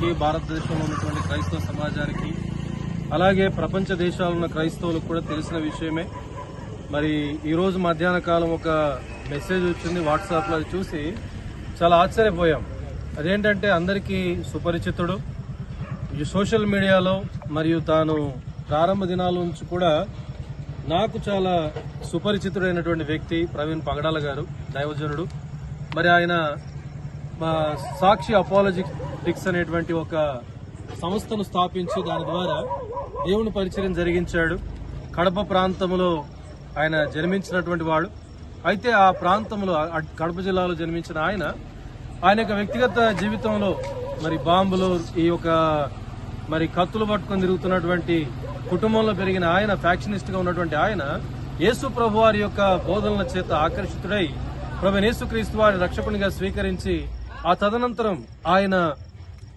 సమాజానికి భారతదేశంలో ఉన్నటువంటి క్రైస్తవ సమాజానికి అలాగే ప్రపంచ దేశాలున్న ఉన్న క్రైస్తవులకు కూడా తెలిసిన విషయమే. మరి ఈరోజు మధ్యాహ్న కాలం ఒక మెసేజ్ వచ్చింది వాట్సాప్లో అది చూసి చాలా ఆశ్చర్యపోయాం. అదేంటంటే అందరికీ సుపరిచితుడు. ఈ సోషల్ మీడియాలో మరియు తాను ప్రారంభ దినాల నుంచి కూడా నాకు చాలా సుపరిచితుడైనటువంటి వ్యక్తి ప్రవీణ్ పగడాల గారు దైవజనుడు. మరి ఆయన సాక్షి అపాలజిటిక్స్ అనేటువంటి ఒక సంస్థను స్థాపించి దాని ద్వారా దేవుని పరిచయం జరిగించాడు. కడప ప్రాంతంలో ఆయన జన్మించినటువంటి వాడు. అయితే ఆ ప్రాంతంలో కడప జిల్లాలో జన్మించిన ఆయన ఆయన యొక్క వ్యక్తిగత జీవితంలో మరి బాంబులు ఈ యొక్క మరి కత్తులు పట్టుకొని తిరుగుతున్నటువంటి కుటుంబంలో పెరిగిన ఆయన ఫ్యాక్షనిస్ట్గా ఉన్నటువంటి ఆయన యేసు ప్రభు వారి యొక్క బోధనల చేత ఆకర్షితుడై ప్రభు యేసుక్రీస్తు వారి రక్షకునిగా స్వీకరించి ఆ తదనంతరం ఆయన